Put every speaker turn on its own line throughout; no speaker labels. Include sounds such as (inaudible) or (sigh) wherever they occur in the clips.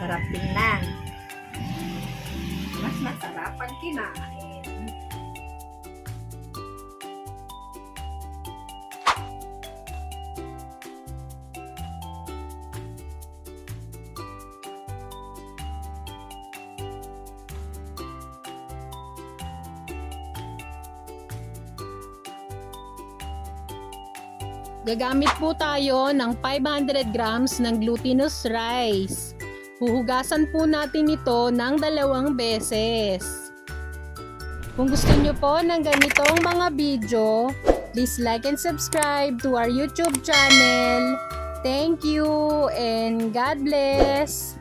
Sarap tingnan.
Mas masarap pag kinain.
Gagamit po tayo ng 500 grams ng glutinous rice. Huhugasan po natin ito ng dalawang beses. Kung gusto nyo po ng ganitong mga video, please like and subscribe to our YouTube channel. Thank you and God bless!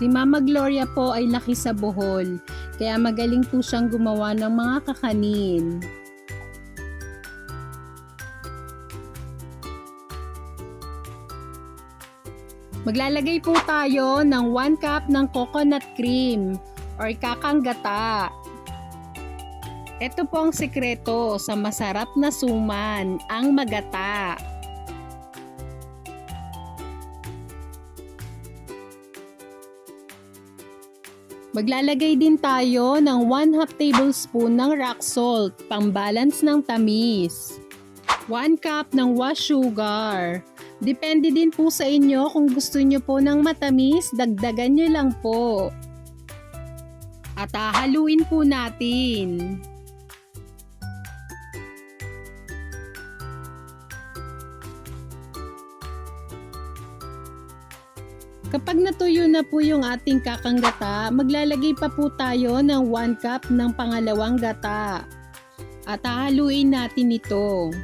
Si Mama Gloria po ay laki sa Bohol, kaya magaling po siyang gumawa ng mga kakanin. Maglalagay po tayo ng 1 cup ng coconut cream or kakanggata. Ito po ang sekreto sa masarap na suman, ang magata. Maglalagay din tayo ng 1 half tablespoon ng rock salt, pang balance ng tamis. 1 cup ng wash sugar. Depende din po sa inyo kung gusto nyo po ng matamis, dagdagan nyo lang po. At hahaluin po natin. Kapag natuyo na po yung ating kakanggata, maglalagay pa po tayo ng 1 cup ng pangalawang gata. At hahaluin natin ito.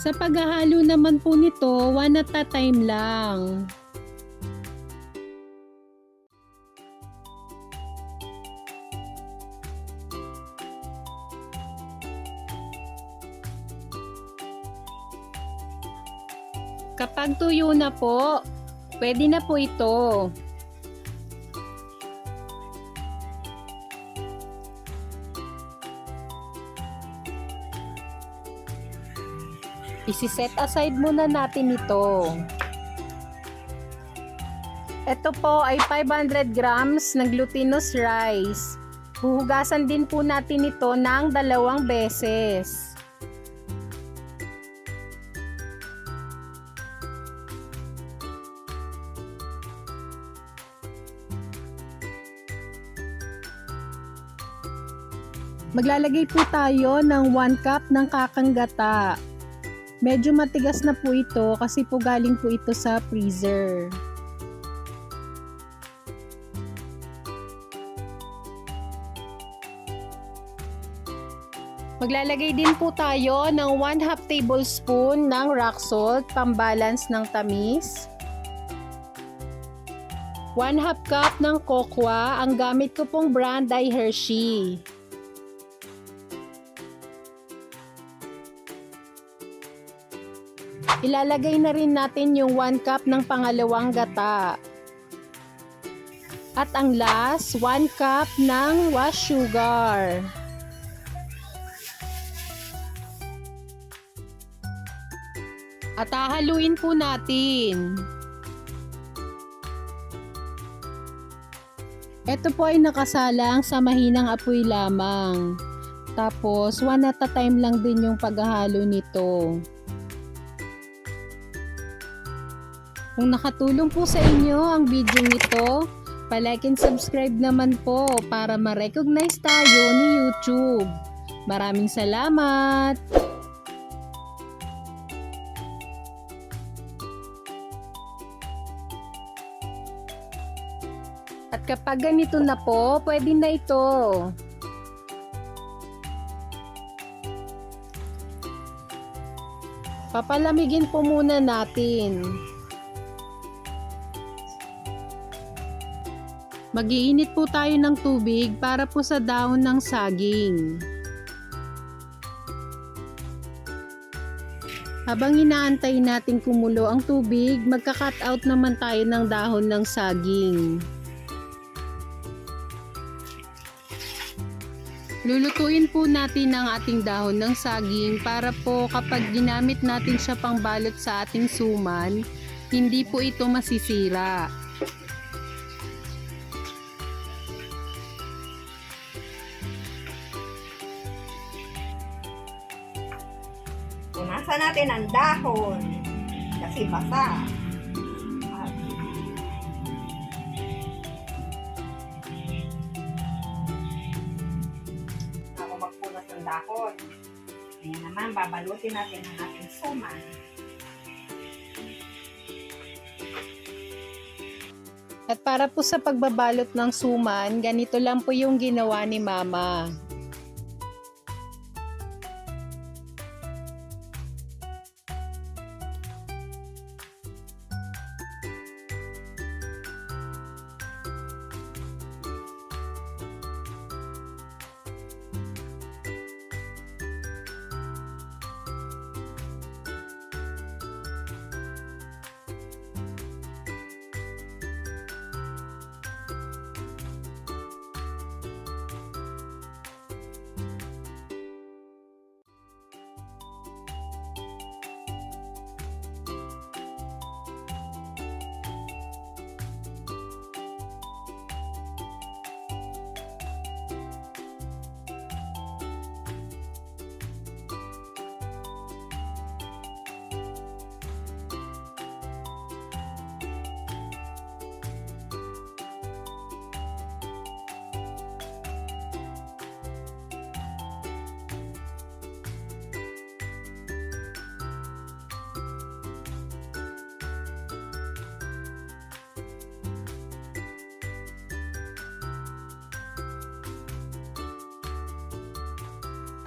Sa paghahalo naman po nito, one at a time lang. Kapag tuyo na po, pwede na po ito. Isi-set aside muna natin ito. Ito po ay 500 grams ng glutinous rice. Huhugasan din po natin ito ng dalawang beses. Maglalagay po tayo ng 1 cup ng kakanggata. Medyo matigas na po ito kasi po galing po ito sa freezer. Maglalagay din po tayo ng 1 half tablespoon ng rock salt pambalance ng tamis. 1 half cup ng kokwa. Ang gamit ko pong brand ay Hershey. Ilalagay na rin natin yung 1 cup ng pangalawang gata. At ang last, 1 cup ng wash sugar. At hahaluin po natin. Ito po ay nakasalang sa mahinang apoy lamang. Tapos, one at a time lang din yung paghahalo nito. Kung nakatulong po sa inyo ang video nito, palike and subscribe naman po para ma-recognize tayo ni YouTube. Maraming salamat! At kapag ganito na po, pwede na ito. Papalamigin po muna natin. Magiinit po tayo ng tubig para po sa dahon ng saging. Habang inaantay natin kumulo ang tubig, magka-cut out naman tayo ng dahon ng saging. Lulutuin po natin ang ating dahon ng saging para po kapag ginamit natin siya pang balot sa ating suman, Hindi po ito masisira.
Natin ang dahon. Kasi basa. At ako magpunas ng dahon. Ayan naman, babalutin natin ang ating suman.
At para po sa pagbabalot ng suman, ganito lang po yung ginawa ni Mama.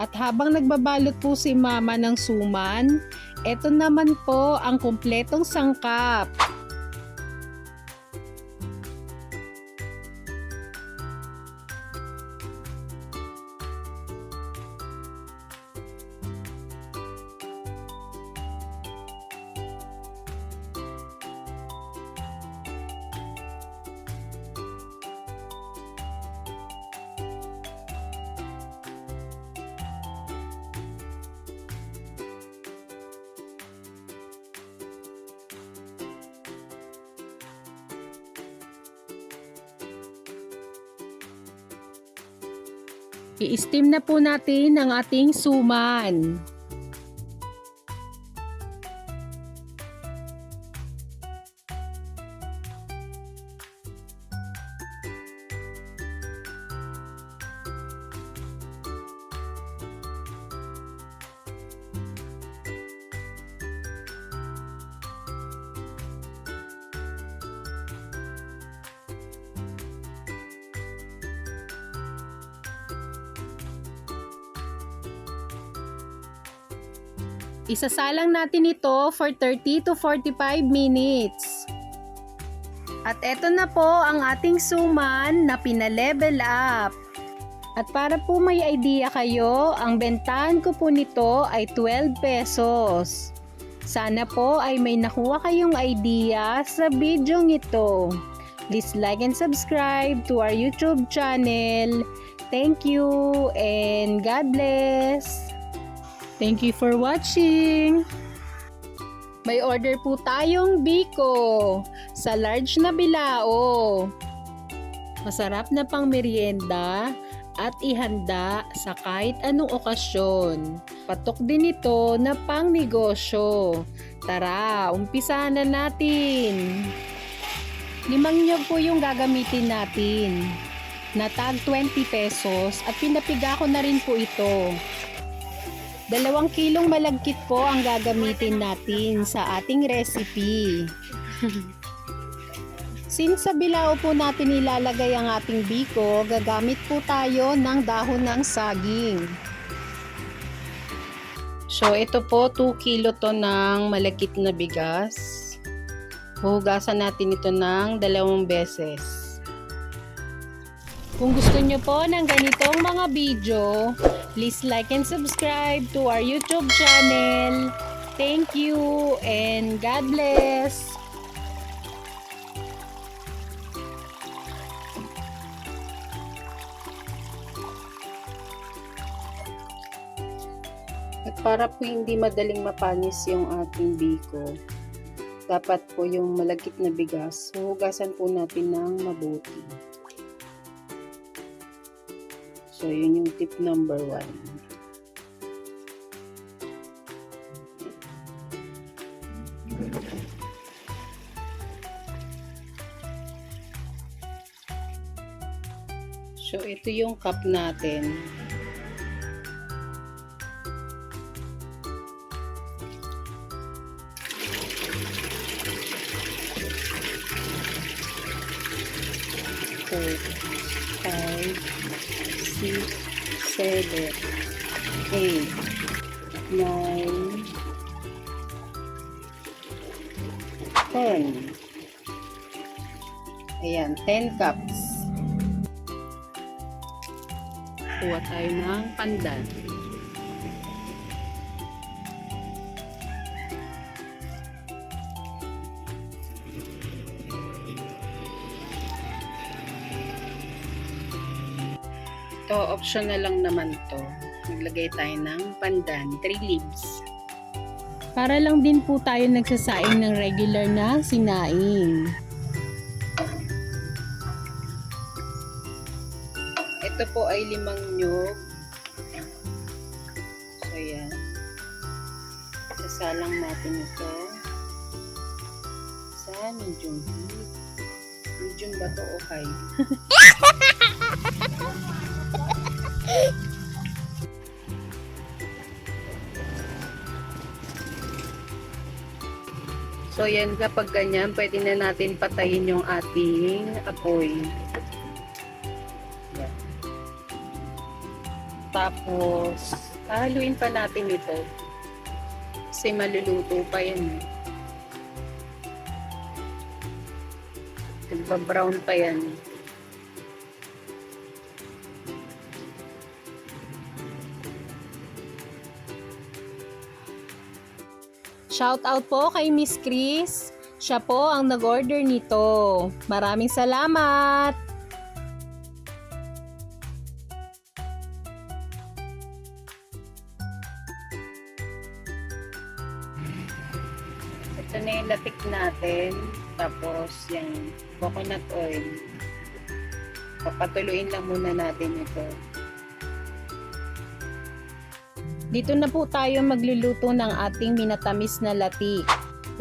At habang nagbabalot po si Mama ng suman, eto naman po ang kumpletong sangkap. I-steam na po natin ang ating suman. Isasalang natin ito for 30 to 45 minutes. At eto na po ang ating suman na pinalevel up. At para po may idea kayo, ang bentahan ko po nito ay 12 pesos. Sana po ay may nakuha kayong idea sa video ito. Please like and subscribe to our YouTube channel. Thank you and God bless! Thank you for watching! May order po tayong biko sa large na bilao. Masarap na pang merienda at ihanda sa kahit anong okasyon. Patok din ito na pang negosyo. Tara, umpisahan na natin. Limang nyog po yung gagamitin natin. Na tag 20 pesos at pinapiga ko na rin po ito. Dalawang kilong malagkit po ang gagamitin natin sa ating recipe. (laughs) Since sa bilao po natin ilalagay ang ating biko, gagamit po tayo ng dahon ng saging. So ito po 2 kilo to ng malagkit na bigas. Huhugasan natin ito ng dalawang beses. Kung gusto nyo po ng ganitong mga video, please like and subscribe to our YouTube channel. Thank you and God bless! At para po hindi madaling mapanis yung ating biko, tapat po yung malagkit na bigas. Huhugasan po natin ng mabuti. So, yun yung tip number one. So, ito yung cup natin. So, 5, 6, 7, 8, 9, 10. Ayan, 10 cups. Kuha tayo ng pandan. To optional lang naman to. Naglagay tayo ng pandan, 3 leaves. Para lang din po tayo nagsasaing ng regular na sinaing. Ito po ay limang nyog. So, yan. Sasalang natin ito sa medium heat. Medium ba to o? (laughs) So yan kapag ganyan, pwede na natin patayin yung ating apoy. Yan. Tapos, haluin pa natin ito. Kasi maluluto pa yan. eh. Nagba-brown pa yan. Shout out po kay Miss Chris. Siya po ang nag-order nito. Maraming salamat! Ito na yung latik natin. Tapos yung coconut oil. Papatuloyin lang muna natin ito. Dito na po tayo magluluto ng ating minatamis na latik.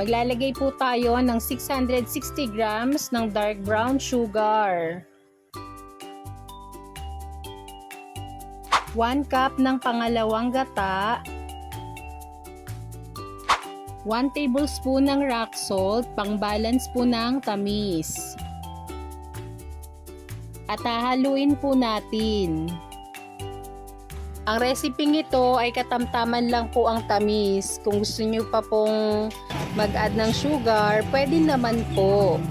Maglalagay po tayo ng 660 grams ng dark brown sugar. 1 cup ng pangalawang gata. 1 tablespoon ng rock salt, pang balance po ng tamis. At hahaluin po natin. Ang recipe ito ay katamtaman lang po ang tamis. Kung gusto nyo pa pong mag-add ng sugar, pwede naman po.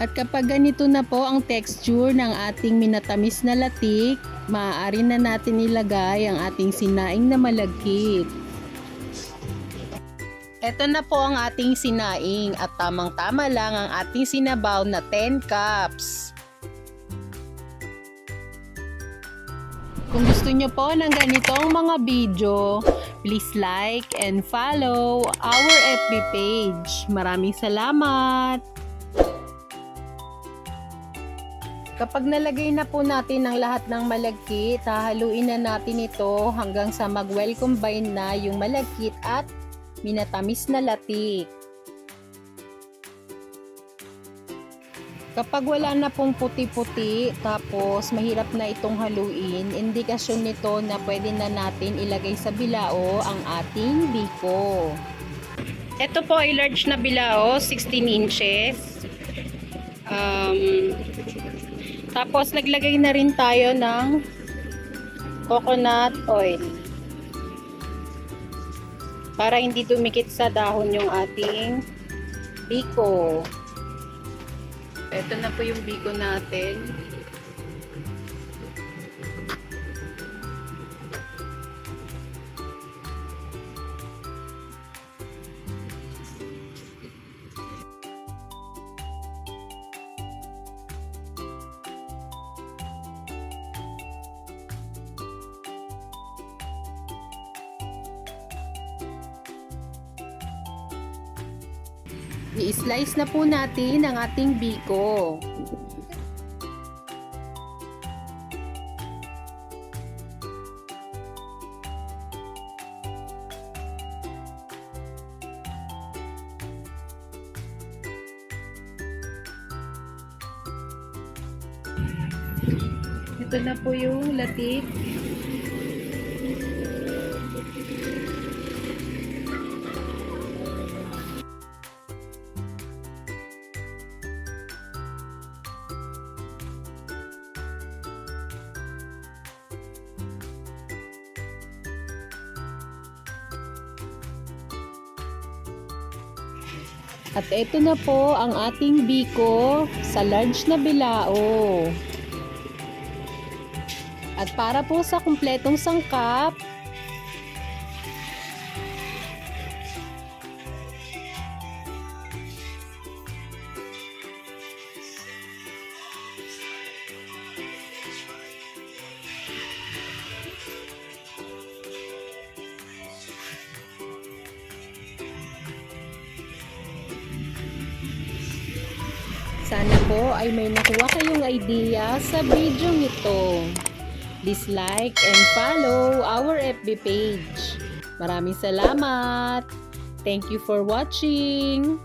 At kapag ganito na po ang texture ng ating minatamis na latik, maaari na natin ilagay ang ating sinaing na malagkit. Ito na po ang ating sinaing at tamang-tama lang ang ating sinabaw na 10 cups. Kung gusto nyo po ng ganitong mga video, please like and follow our FB page. Maraming salamat! Kapag nalagay na po natin ang lahat ng malagkit, hahaluin na natin ito hanggang sa mag-well combine na yung malagkit at minatamis na latik. Kapag wala na pong puti-puti, tapos mahirap na itong haluin, indikasyon nito na pwede na natin ilagay sa bilao ang ating biko. Ito po ay large na bilao, 16 inches. Um, tapos naglagay na rin tayo ng coconut oil. Para hindi dumikit sa dahon yung ating biko. Ito na po yung biko natin. Na po natin ang ating biko. Ito na po yung latik. At ito na po ang ating biko sa large na bilao. At para po sa kumpletong sangkap, Sana po ay may nakuha kayong idea sa video ito. Please like and follow our FB page. Maraming salamat! Thank you for watching!